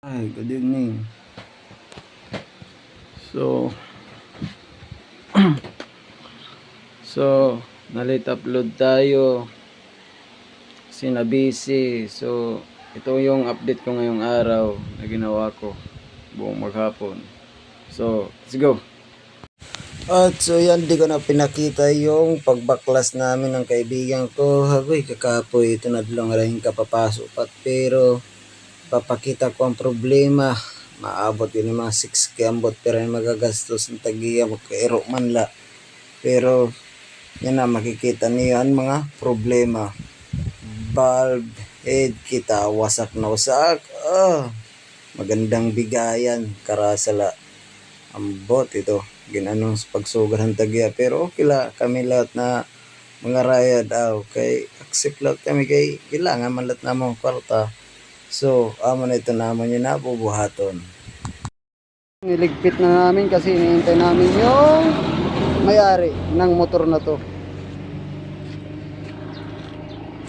Hi, good evening. So, so, na-late upload tayo. Kasi na busy. So, ito yung update ko ngayong araw na ginawa ko buong maghapon. So, let's go. At so yan, di ko na pinakita yung pagbaklas namin ng kaibigan ko. Hagoy, kakapoy, ito na lang rin kapapasok. Pero, papakita ko ang problema. Maabot yun yung mga 6k ambot pero yung magagastos ng tagiya magkairo man la. Pero yan na makikita niyo ang mga problema. Bulb head kita wasak na wasak. Ah, magandang bigayan karasala. Ambot ito. Ginanong pagsugar ng tagiya pero okay la kami lahat na mga rayad aw kay accept lang kami kay kailangan man lahat na mga kwarta. So, amo na ito naman yun na bubuhaton. Niligpit na namin kasi iniintay namin yung may-ari ng motor na to.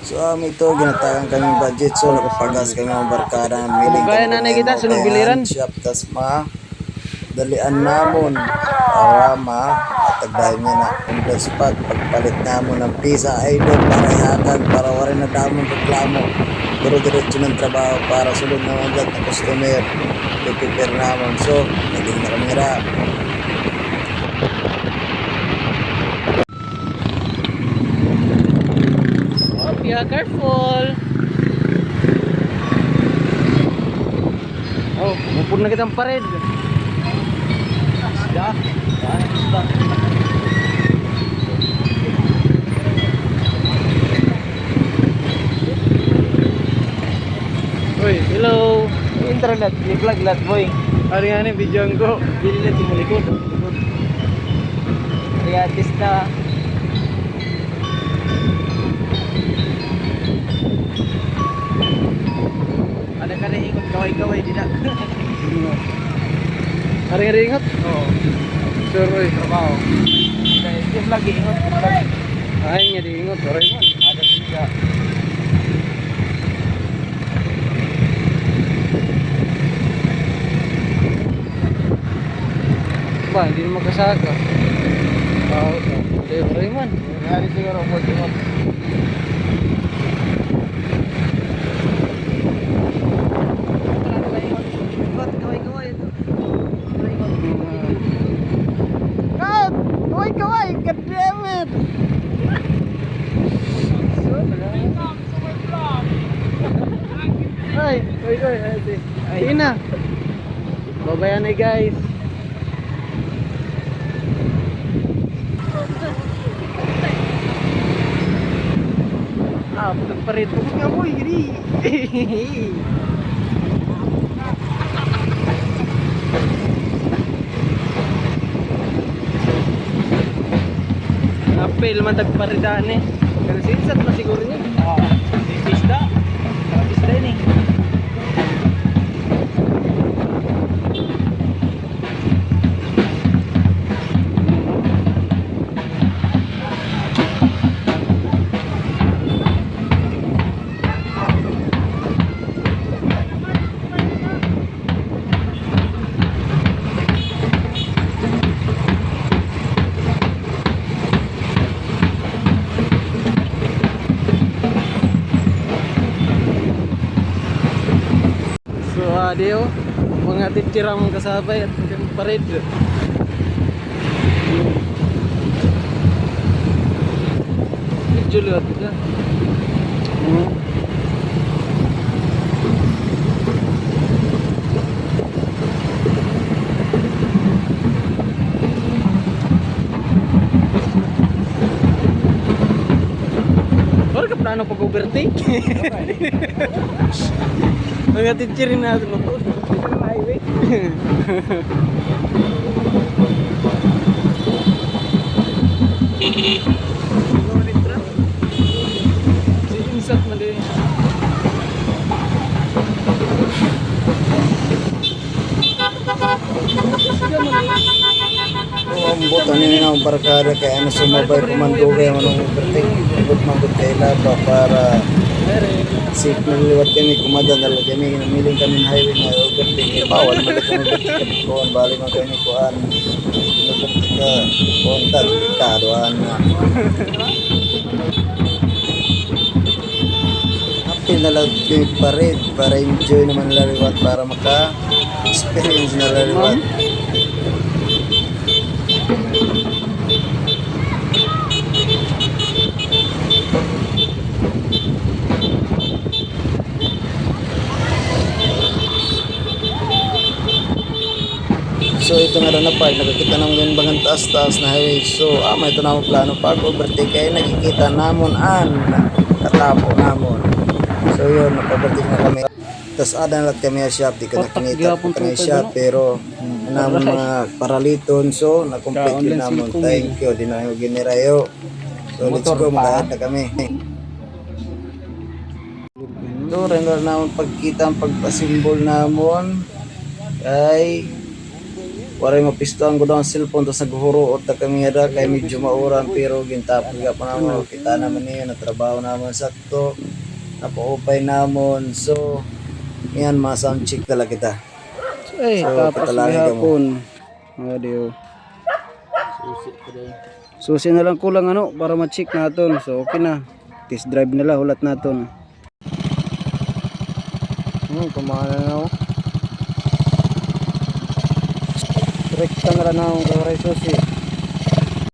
So, amo ito, ginatagan kaming budget. So, nakapagas kami ng barkada. Miling Kaya nanay kita, sunod biliran. Shop, tas ma dalian namon. Para ma atagdahin niya na. The spot pagpalit namon ng pisa idol para ihatag para wala na damon reklamo. Pero diretso ng trabaho para sulod naman lahat ng customer. Prepare namon. So naging na kami Oh, yeah, careful. Oh, mupur na kitang pared. Yan, isda. Uy, hello. Internet, i-vlog lahat, boy. Ano nga ni, video ko. Dili lang yung likod. Kaya, na. Ada ka rin ikot kaway-kaway di na. Haring-haringot Oo. sure oy Trabaho. Kaya yung lagi ingot. Ay nga di ingot oray man Ada siya. ba hindi na magkasaka wow hindi oray man Nangyari siguro po ingot. Ingot, kaway-kaway ito. God! Kaway kaway! God damn it! Ay! Ay! Ay! Ay! Ay! Sige na! Babayan na guys! Ah, putang pa rin. Putang nga mo, gini! Apel man tagparidaan eh. Pero sinsat na siguro niya. Ah, So, adeo. Mga titira mong kasabay at mga pared. Medyo luwat ka. Hmm. Wala ka plano pag-overtake? Mga titirin mo po. Highway. Si Oh, ang ang barkada kaya ano sumabay kumandugay manong overtake. Ibot man gud kay laba para na liwat kami, kumada na lang kami, namiling kami ng highway na overtake. Eh, bawal na kami overtake. Kuhan, bali mo kami kuhan. Overtake ka, kuhan ka, karuan na. Happy na lang kami pa rin, para enjoy naman laliwat, para maka-experience na laliwat. So ito nga rin na part, nakakita naman ganun bangang taas-taas na highway. So ama ito na ang plano pag overtake kaya nakikita namon an katapo namon. So yun, napabating na kami. Tapos ada na kami sa shop, di ko nakikita po kami shop, pero namon mga paraliton. So na-complete yun namon. Thank you, di na yung ginirayo. So let's go, magkahit na kami. Rin na naman pagkita ang pagpasimbol namon kay Waray mapistoan ko daw ang cellphone tapos naghuhuruot na kami nga kay medyo mauran pero gintapon ka pa naman kita naman niyo na trabaho naman sakto napaupay namon so yan mga sound check talaga kita Ay, So, tapos mo. hapon. Mga diyo. Susi na lang kulang ano para ma-check naton. So okay na. Test drive na lang hulat naton. Hmm, kumana na ako. Rekta na lang ako kay Susi.